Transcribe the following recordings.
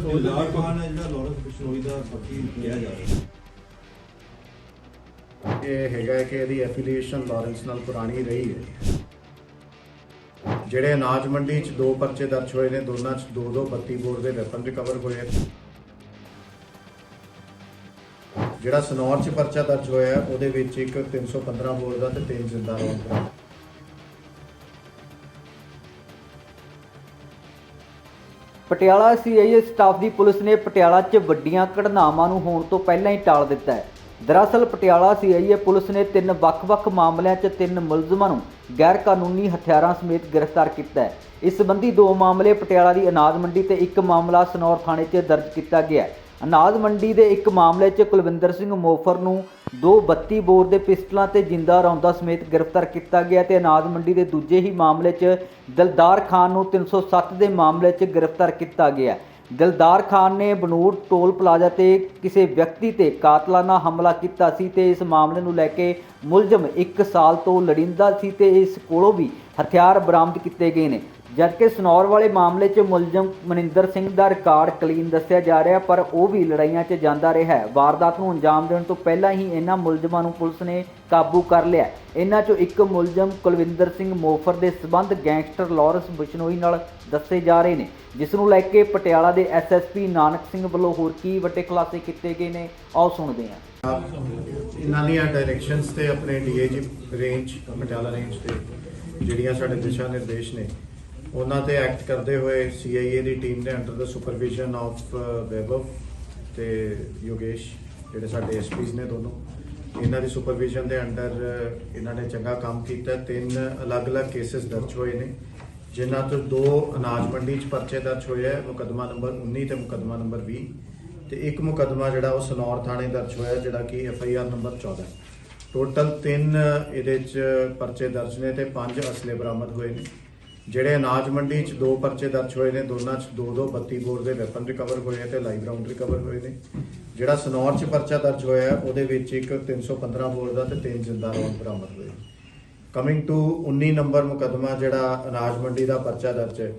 ਦਿਲਦਾਰ ਖਾਨ ਹੈ ਜਿਹੜਾ ਲਾਰੈਂਸ ਬਿਸ਼ਨੋਈ ਦਾ ਪਤੀ ਕਿਹਾ ਜਾ ਰਿਹਾ ਇਹ ਹੈਗਾ ਕਿ ਇਹਦੀ ਐਫੀਲੀਏਸ਼ਨ ਲਾਰੈਂਸ ਨਾਲ ਪੁਰਾਣੀ ਰਹੀ ਹੈ। ਜਿਹੜੇ ਅਨਾਜ ਮੰਡੀ 'ਚ ਦੋ ਪਰਚੇ ਦਰਜ ਹੋਏ ਨੇ ਦੋਨਾਂ 'ਚ ਦੋ ਦੋ 32 ਬੋਰ ਦੇ ਵੈਪਨ ਰਿਕਵਰ ਹੋਏ ਆ। ਜਿਹੜਾ ਸਨੌਰ 'ਚ ਪਰਚਾ ਦਰਜ ਹੋਇਆ ਉਹਦੇ ਵਿੱਚ ਇੱਕ 315 ਬੋਰ ਦਾ ਤੇ ਤਿੰਨ ਜ਼ਿੰਦਾ ਰੌਂਦ ਬਰਾਮਦ ਪਟਿਆਲਾ ਸੀਆਈਏ ਸਟਾਫ ਦੀ ਪੁਲਿਸ ਨੇ ਪਟਿਆਲਾ 'ਚ ਵੱਡੀਆਂ ਘਟਨਾਵਾਂ ਨੂੰ ਹੋਣ ਤੋਂ ਪਹਿਲਾਂ ਹੀ ਟਾਲ ਦਿੱਤਾ ਹੈ। ਦਰਅਸਲ ਪਟਿਆਲਾ ਸੀਆਈਏ ਪੁਲਿਸ ਨੇ ਤਿੰਨ ਵੱਖ-ਵੱਖ ਮਾਮਲਿਆਂ 'ਚ ਤਿੰਨ ਮੁਲਜ਼ਮਾਂ ਨੂੰ ਗੈਰ ਕਾਨੂੰਨੀ ਹਥਿਆਰਾਂ ਸਮੇਤ ਗ੍ਰਿਫਤਾਰ ਕੀਤਾ ਹੈ। ਇਸ ਸੰਬੰਧੀ ਦੋ ਮਾਮਲੇ ਪਟਿਆਲਾ ਦੀ ਅਨਾਜ ਮੰਡੀ ਤੇ ਇੱਕ ਮਾਮਲਾ ਸਨੌਰ ਥਾਣੇ 'ਚ ਦਰਜ ਕੀਤਾ ਗਿਆ ਹੈ। ਅਨਾਜ ਮੰਡੀ ਦੇ ਇੱਕ ਮਾਮਲੇ 'ਚ ਕੁਲਵਿੰਦਰ ਸਿੰਘ ਮੋਫਰ ਨੂੰ ਦੋ 32 ਬੋਰ ਦੇ ਪਿਸਟਲਾਂ ਤੇ ਜਿੰਦਾ ਰੌਂਦਾ ਸਮੇਤ ਗ੍ਰਿਫਤਾਰ ਕੀਤਾ ਗਿਆ ਤੇ ਅਨਾਜ ਮੰਡੀ ਦੇ ਦੂਜੇ ਹੀ ਮਾਮਲੇ 'ਚ ਦਿਲਦਾਰ ਖਾਨ ਨੂੰ 307 ਦੇ ਮਾਮਲੇ 'ਚ ਗ੍ਰਿਫਤਾਰ ਕੀਤਾ ਗਿਆ। ਦਿਲਦਾਰ ਖਾਨ ਨੇ ਬਨੂੜ ਟੋਲ ਪਲਾਜ਼ਾ ਤੇ ਕਿਸੇ ਵਿਅਕਤੀ ਤੇ ਕਾਤਲਾਨਾ ਹਮਲਾ ਕੀਤਾ ਸੀ ਤੇ ਇਸ ਮਾਮਲੇ ਨੂੰ ਲੈ ਕੇ ਮੁਲਜ਼ਮ 1 ਸਾਲ ਤੋਂ ਲੜਿੰਦਾ ਸੀ ਤੇ ਇਸ ਕੋਲੋਂ ਵੀ ਹਥਿਆਰ ਬਰਾਮਦ ਕੀਤੇ ਗਏ ਨੇ। ਜਦਕਿ ਸਨੌਰ ਵਾਲੇ ਮਾਮਲੇ 'ਚ ਮੁਲਜ਼ਮ ਮਨਿੰਦਰ ਸਿੰਘ ਦਾ ਰਿਕਾਰਡ ਕਲੀਨ ਦੱਸਿਆ ਜਾ ਰਿਹਾ, ਪਰ ਉਹ ਵੀ ਲੜਾਈਆਂ 'ਚ ਜਾਂਦਾ ਰਿਹਾ ਹੈ। ਵਾਰਦਾਤ ਨੂੰ ਅੰਜਾਮ ਦੇਣ ਤੋਂ ਪਹਿਲਾਂ ਹੀ ਇਹਨਾਂ ਮੁਲਜ਼ਮਾਂ ਨੂੰ ਪੁਲਿਸ ਨੇ ਕਾਬੂ ਕਰ ਲਿਆ ਇਹਨਾਂ 'ਚੋਂ ਇੱਕ ਮੁਲਜ਼ਮ ਕੁਲਵਿੰਦਰ ਸਿੰਘ ਮੋਫਰ ਦੇ ਸਬੰਧ ਗੈਂਗਸਟਰ ਲਾਰੈਂਸ ਬਿਸ਼ਨੋਈ ਨਾਲ ਦੱਸੇ ਜਾ ਰਹੇ ਨੇ, ਜਿਸ ਨੂੰ ਲੈ ਕੇ ਪਟਿਆਲਾ ਦੇ ਐਸਐਸਪੀ ਨਾਨਕ ਸਿੰਘ ਵੱਲੋਂ ਹੋਰ ਕੀ ਵੱਡੇ ਖੁਲਾਸੇ ਕੀਤੇ ਗਏ ਨੇ, ਆਓ ਸੁਣਦੇ ਹਾਂ। ਇਹਨਾਂ ਦੀਆਂ ਡਾਇਰੈਕਸ਼ਨਸ ਤੇ ਆਪਣੇ ਡੀਏਜੀ ਰੇਂਜ ਪਟਿਆਲਾ ਰੇਂਜ ਤੇ ਜਿਹੜੀਆਂ ਸਾਡੇ ਦਿਸ਼ਾ ਨਿਰਦੇਸ਼ ਨੇ ਉਹਨਾਂ ਤੇ ਐਕਟ ਕਰਦੇ ਹੋਏ ਸੀਆਈਏ ਦੀ ਟੀਮ ਦੇ ਅੰਡਰ ਦਾ ਸੁਪਰਵਿਜ਼ਨ ਆਫ ਵੈਭਵ ਤੇ ਯੋਗੇਸ਼, ਜਿਹੜੇ ਸਾਡੇ ਐਸਪੀਸ ਨੇ ਦੋਨੋਂ, ਇਹਨਾਂ ਦੀ ਸੁਪਰਵਿਜ਼ਨ ਦੇ ਅੰਡਰ ਇਹਨਾਂ ਨੇ ਚੰਗਾ ਕੰਮ ਕੀਤਾ। ਤਿੰਨ ਅਲੱਗ-ਅਲੱਗ ਕੇਸਸ ਦਰਜ ਹੋਏ ਨੇ, ਜਿਨ੍ਹਾਂ ਤੋਂ ਦੋ ਅਨਾਜ ਮੰਡੀ 'ਚ ਪਰਚੇ ਦਰਜ ਹੋਏ ਹੈ ਮੁਕੱਦਮਾ ਨੰਬਰ 19 ਤੇ ਮੁਕੱਦਮਾ ਨੰਬਰ 20 ਤੇ ਇੱਕ ਮੁਕੱਦਮਾ ਜਿਹੜਾ ਉਹ ਸਨੌਰ ਥਾਣੇ ਦਰਜ ਹੋਇਆ, ਜਿਹੜਾ ਕਿ F I R number 14 total ਤਿੰਨ ਇਹਦੇ 'ਚ ਪਰਚੇ ਦਰਜ ਨੇ ਤੇ ਪੰਜ ਅਸਲੇ ਬਰਾਮਦ ਹੋਏ ਨੇ। ਜਿਹੜੇ ਅਨਾਜ ਮੰਡੀ 'ਚ ਦੋ ਪਰਚੇ ਦਰਜ ਹੋਏ ਨੇ, ਦੋਨਾਂ 'ਚ ਦੋ ਦੋ 32 ਬੋਰ ਦੇ ਵੈਪਨ ਰਿਕਵਰ ਹੋਏ ਨੇ ਤੇ ਲਾਈਵ ਰਾਉਂਡ ਰਿਕਵਰ ਹੋਏ ਨੇ। ਜਿਹੜਾ ਸਨੌਰ 'ਚ ਪਰਚਾ ਦਰਜ ਹੋਇਆ, ਉਹਦੇ ਵਿੱਚ ਇੱਕ 315 ਬੋਰ ਦਾ ਤੇ ਤਿੰਨ ਜ਼ਿੰਦਾ ਰੌਂਦ ਬਰਾਮਦ ਹੋਏ। ਕਮਿੰਗ ਟੂ 19 ਨੰਬਰ ਮੁਕੱਦਮਾ, ਜਿਹੜਾ ਅਨਾਜ ਮੰਡੀ ਦਾ ਪਰਚਾ ਦਰਜ ਹੈ,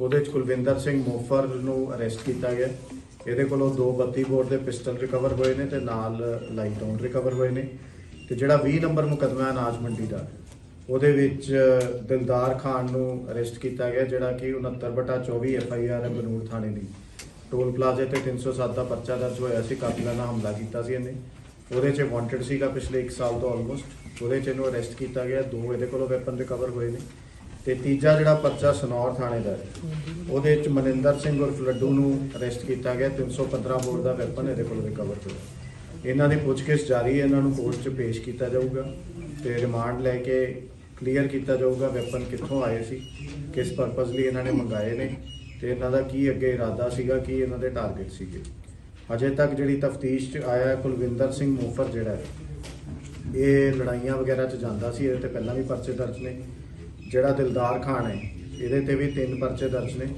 ਉਹਦੇ 'ਚ ਕੁਲਵਿੰਦਰ ਸਿੰਘ ਮੋਫਰ ਨੂੰ ਅਰੈਸਟ ਕੀਤਾ ਗਿਆ। ਇਹਦੇ ਕੋਲੋਂ ਦੋ 32 ਬੋਰ ਦੇ ਪਿਸਟਲ ਰਿਕਵਰ ਹੋਏ ਨੇ ਤੇ ਨਾਲ ਲਾਈਟ ਰਾਉਂਡ ਰਿਕਵਰ ਹੋਏ ਨੇ। ਤੇ ਜਿਹੜਾ 20 ਨੰਬਰ ਮੁਕੱਦਮਾ ਅਨਾਜ ਮੰਡੀ ਦਾ ਉਹਦੇ ਵਿੱਚ ਦਿਲਦਾਰ ਖਾਨ ਨੂੰ ਅਰੈਸਟ ਕੀਤਾ ਗਿਆ, ਜਿਹੜਾ ਕਿ 69 ਬਟਾ 24 ਐਫ ਆਈ ਆਰ ਹੈ ਬਨੂੜ ਥਾਣੇ ਦੀ। ਟੋਲ ਪਲਾਜ਼ੇ ਤੇ 307 ਦਾ ਪਰਚਾ ਦਰਜ ਹੋਇਆ ਸੀ ਕਾਤਲਾਨਾ ਹਮਲਾ ਕੀਤਾ ਸੀ ਇਹਨੇ। ਉਹਦੇ 'ਚ ਵਾਂਟਡ ਸੀਗਾ ਪਿਛਲੇ 1 ਸਾਲ ਤੋਂ ਆਲਮੋਸਟ ਉਹਦੇ 'ਚ ਇਹਨੂੰ ਅਰੈਸਟ ਕੀਤਾ ਗਿਆ, ਦੋ ਇਹਦੇ ਕੋਲੋਂ ਵੈਪਨ ਰਿਕਵਰ ਹੋਏ ਨੇ। ਤੇ ਤੀਜਾ ਜਿਹੜਾ ਪਰਚਾ ਸਨੌਰ ਥਾਣੇ ਦਾ ਹੈ, ਉਹਦੇ 'ਚ ਮਨਿੰਦਰ ਸਿੰਘ ਉਰਫ ਲੱਡੂ ਨੂੰ ਅਰੈਸਟ ਕੀਤਾ ਗਿਆ 315 ਬੋਰ ਦਾ ਵੈਪਨ ਇਹਦੇ ਕੋਲੋਂ ਰਿਕਵਰ ਹੋਇਆ। ਇਹਨਾਂ ਦੀ ਪੁੱਛਗਿੱਛ ਜਾਰੀ ਹੈ, ਇਹਨਾਂ ਨੂੰ ਕੋਰਟ 'ਚ ਪੇਸ਼ ਕੀਤਾ ਜਾਊਗਾ ਤੇ ਰਿਮਾਂਡ ਲੈ ਕੇ ਕਲੀਅਰ ਕੀਤਾ ਜਾਊਗਾ ਵੈਪਨ ਕਿੱਥੋਂ ਆਏ ਸੀ, ਕਿਸ ਪਰਪਸ ਲਈ ਇਹਨਾਂ ਨੇ ਮੰਗਾਏ ਨੇ ਤੇ ਇਹਨਾਂ ਦਾ ਕੀ ਅੱਗੇ ਇਰਾਦਾ ਸੀਗਾ, ਕੀ ਇਹਨਾਂ ਦੇ ਟਾਰਗੇਟ ਸੀਗੇ। ਅਜੇ ਤੱਕ ਜਿਹੜੀ ਤਫਤੀਸ਼ 'ਚ ਆਇਆ ਕੁਲਵਿੰਦਰ ਸਿੰਘ ਮੋਫਰ ਜਿਹੜਾ ਹੈ, ਇਹ ਲੜਾਈਆਂ ਵਗੈਰਾ 'ਚ ਜਾਂਦਾ ਸੀ, ਇਹਦੇ ਤੇ ਪਹਿਲਾਂ ਵੀ ਪਰਚੇ ਦਰਜ ਨੇ। ਜਿਹੜਾ ਦਿਲਦਾਰ ਖਾਨ ਹੈ, ਇਹਦੇ ਤੇ ਵੀ ਤਿੰਨ ਪਰਚੇ ਦਰਜ ਨੇ।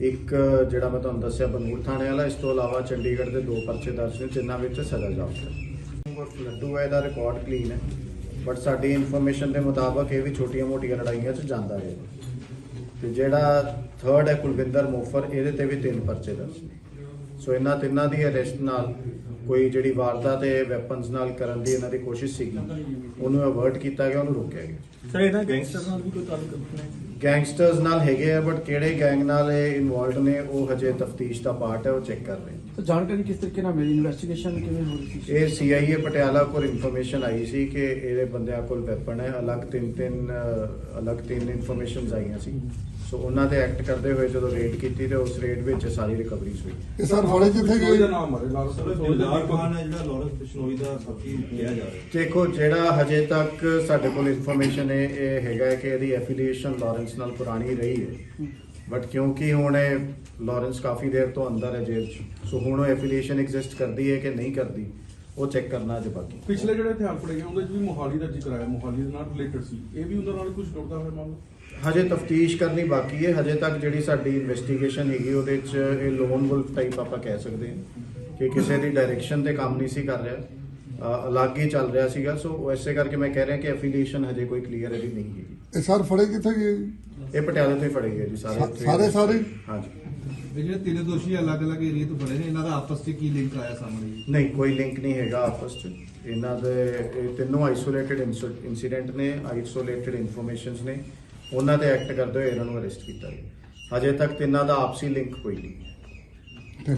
ਇੱਕ ਜਿਹੜਾ ਮੈਂ ਤੁਹਾਨੂੰ ਦੱਸਿਆ ਬਨੂੜ ਥਾਣੇ ਵਾਲਾ, ਇਸ ਤੋਂ ਇਲਾਵਾ ਚੰਡੀਗੜ੍ਹ ਦੇ ਦੋ ਪਰਚੇ ਦਰਜ ਨੇ, ਜਿਨ੍ਹਾਂ ਵਿੱਚ ਸਜ਼ਾ ਜਾਪਦਾ ਲੱਡੂ ਹੈ, ਇਹਦਾ ਰਿਕਾਰਡ ਕਲੀਨ ਹੈ। ਬਟ ਸਾਡੀ ਇਨਫੋਰਮੇਸ਼ਨ ਦੇ ਮੁਤਾਬਕ ਇਹ ਵੀ ਛੋਟੀਆਂ-ਮੋਟੀਆਂ ਲੜਾਈਆਂ 'ਚ ਜਾਂਦਾ ਹੈ ਤੇ ਜਿਹੜਾ ਥਰਡ ਹੈ ਕੁਲਵਿੰਦਰ ਮੋਫਰ, ਇਹਦੇ ਤੇ ਵੀ ਤਿੰਨ ਪਰਚੇ ਦਰਜ ਨੇ। ਸੋ ਇਹਨਾਂ ਤਿੰਨਾਂ ਦੀ ਅਰੈਸਟ ਨਾਲ ਕੋਈ ਜਿਹੜੀ ਵਾਰਦਾਤ ਹੈ ਵੈਪਨਸ ਨਾਲ ਕਰਨ ਦੀ ਇਹਨਾਂ ਦੀ ਕੋਸ਼ਿਸ਼ ਸੀਗੀ, ਉਹਨੂੰ ਅਵਰਟ ਕੀਤਾ ਗਿਆ, ਉਹਨੂੰ ਰੋਕਿਆ ਗਿਆ। ਸਰ ਇਹਨਾਂ ਗੈਂਗਸਟਰ ਨਾਲ ਵੀ ਕੋਈ ਤਾਲੁਕ ਨਹੀਂ। ਗੈਂਗਸਟਰਸ ਨਾਲ ਹੈਗੇ ਆ ਬਟ ਕਿਹੜੇ ਗੈਂਗ ਨਾਲ ਇਹ ਇਨਵੋਲਡ ਨੇ ਉਹ ਹਜੇ ਤਫਤੀਸ਼ ਦਾ ਪਾਰਟ ਹੈ ਉਹ ਚੈੱਕ ਕਰ ਰਹੇ ਤਾਂ ਜਾਣਕਾਰੀ ਕਿਸ ਤਰੀਕੇ ਨਾਲ ਮਿਲੀ? ਇਨਵੈਸਟੀਗੇਸ਼ਨ ਕਿਵੇਂ ਹੋ ਰਹੀ ਸੀ? ਇਹ ਸੀਆਈਏ ਪਟਿਆਲਾ ਕੋਲ ਇਨਫੋਰਮੇਸ਼ਨ ਆਈ ਸੀ ਕਿ ਇਹਦੇ ਬੰਦਿਆਂ ਕੋਲ ਵੈਪਨ ਹੈ ਅਲੱਗ ਤਿੰਨ ਤਿੰਨ ਅਲੱਗ ਤਿੰਨ ਇਨਫੋਰਮੇਸ਼ਨਸ ਆਈਆਂ ਸੀ। ਸੋ ਉਹਨਾਂ ਤੇ ਐਕਟ ਕਰਦੇ ਹੋਏ ਜਦੋਂ ਰੇਡ ਕੀਤੀ ਤੇ ਉਸ ਰੇਡ ਵਿੱਚ ਸਾਰੀ ਰਿਕਵਰੀਜ਼ ਹੋਈ। ਇਹ ਸਰ ਫੜੇ ਕਿੱਥੇ ਬਿਸ਼ਨੋਈ ਦਾ ਗਏ ਨਾਮ ਹੈ ਲਾਰੈਂਸ ਦਿਲਦਾਰ ਖਾਨ ਹੈ ਜਿਹੜਾ ਲਾਰੈਂਸ ਬਿਸ਼ਨੋਈ ਦਾ ਪਤੀ ਕਿਹਾ ਜਾ ਰਿਹਾ। ਦੇਖੋ ਜਿਹੜਾ ਹਜੇ ਤੱਕ ਸਾਡੇ ਕੋਲ ਇਨਫੋਰਮੇਸ਼ਨ ਹੈ ਇਹ ਹੈਗਾ ਕਿ ਇਹਦੀ ਐਫੀਲੀਏਸ਼ਨ ਲਾਰੈਂਸ ਨਾਲ ਪੁਰਾਣੀ ਰਹੀ ਹੈ। ਬਟ ਕਿਉਂਕਿ ਹੁਣ ਇਹ ਲਾਰੈਂਸ ਕਾਫੀ ਦੇਰ ਤੋਂ ਅੰਦਰ ਹੈ ਜੇਲ੍ਹ 'ਚ ਸੋ ਹੁਣ ਉਹ ਐਫੀਲੀਏਸ਼ਨ ਐਗਜ਼ਿਸਟ ਕਰਦੀ ਹੈ ਕਿ ਨਹੀਂ ਕਰਦੀ? ਉਹ ਚੈੱਕ ਕਰਨਾ ਅਜੇ ਬਾਕੀ। ਪਿਛਲੇ ਜਿਹੜੇ ਹਥਿਆਰ ਫੜੇ ਗਏ ਉਹਦੇ ਚ ਵੀ ਮੋਹਾਲੀ ਦਾ ਜ਼ਿਕਰ ਆਇਆ ਮੋਹਾਲੀ ਦੇ ਨਾਲ ਰਿਲੇਟਡ ਸੀ। ਇਹ ਵੀ ਉਹਨਾਂ ਨਾਲ ਕੁਝ ਜੁੜਦਾ ਹੋਇਆ ਮਾਮਲਾ? ਹਜੇ ਤਫਤੀਸ਼ ਕਰਨੀ ਬਾਕੀ ਹੈ। ਹਜੇ ਤੱਕ ਜਿਹੜੀ ਸਾਡੀ ਇਨਵੈਸਟੀਗੇਸ਼ਨ ਹੈਗੀ ਉਹਦੇ 'ਚ ਇਹ ਲੋਨ ਵੁਲਫ ਟਾਈਪ ਆਪਾਂ ਕਹਿ ਸਕਦੇ ਹਾਂ ਕਿ ਕਿਸੇ ਦੀ ਡਾਇਰੈਕਸ਼ਨ ਤੇ ਕੰਮ ਨਹੀਂ ਸੀ ਕਰ ਰਿਹਾ। ਅ, ਅਲੱਗ ਹੀ ਚੱਲ ਰਿਹਾ ਸੀਗਾ। ਸੋ ਐਸੇ ਕਰਕੇ ਮੈਂ ਕਹਿ ਰਿਹਾ ਕਿ ਐਫੀਲੀਏਸ਼ਨ ਹਜੇ ਕੋਈ ਕਲੀਅਰ ਇਹਦੀ ਨਹੀਂ ਹੈਗੀ। ਇਹ ਸਰ ਫੜੇ ਕਿੱਥੇ ਗਏ? ਜੀ? ਇਹ ਪਟਿਆਲੇ ਤੋਂ ਹੀ ਫੜੇ ਗਏ ਜੀ ਸਾਰੇ ਸਾਰੇ ਸਾਰੇ? ਹਾਂਜੀ। ਵੀ ਜਿਹੜੇ ਤਿੰਨ ਦੋਸ਼ੀ ਅਲੱਗ-ਅਲੱਗ ਏਰੀਆ ਤੋਂ ਬਣੇ ਨੇ ਇਹਨਾਂ ਦਾ ਆਪਸ 'ਚ ਕੀ ਲਿੰਕ ਆਇਆ ਸਾਹਮਣੇ? ਜੀ ਨਹੀਂ ਕੋਈ ਲਿੰਕ ਨਹੀਂ ਹੈਗਾ ਆਪਸ ਚ। ਇਹਨਾਂ ਦੇ ਇਹ ਤਿੰਨੋਂ ਆਈਸੋਲੇਟਿਡ ਇਨਸੀਡੈਂਟ ਨੇ ਆਈਸੋਲੇਟਿਡ ਇਨਫੋਰਮੇਸ਼ਨਸ ਨੇ। ਉਹਨਾਂ ਤੇ ਐਕਟ ਕਰਦੇ ਹੋਏ ਇਹਨਾਂ ਨੂੰ ਅਰੈਸਟ ਕੀਤਾ ਗਿਆ। ਅਜੇ ਤੱਕ ਤਿੰਨਾਂ ਦਾ ਆਪਸੀ ਲਿੰਕ ਕੋਈ ਨਹੀਂ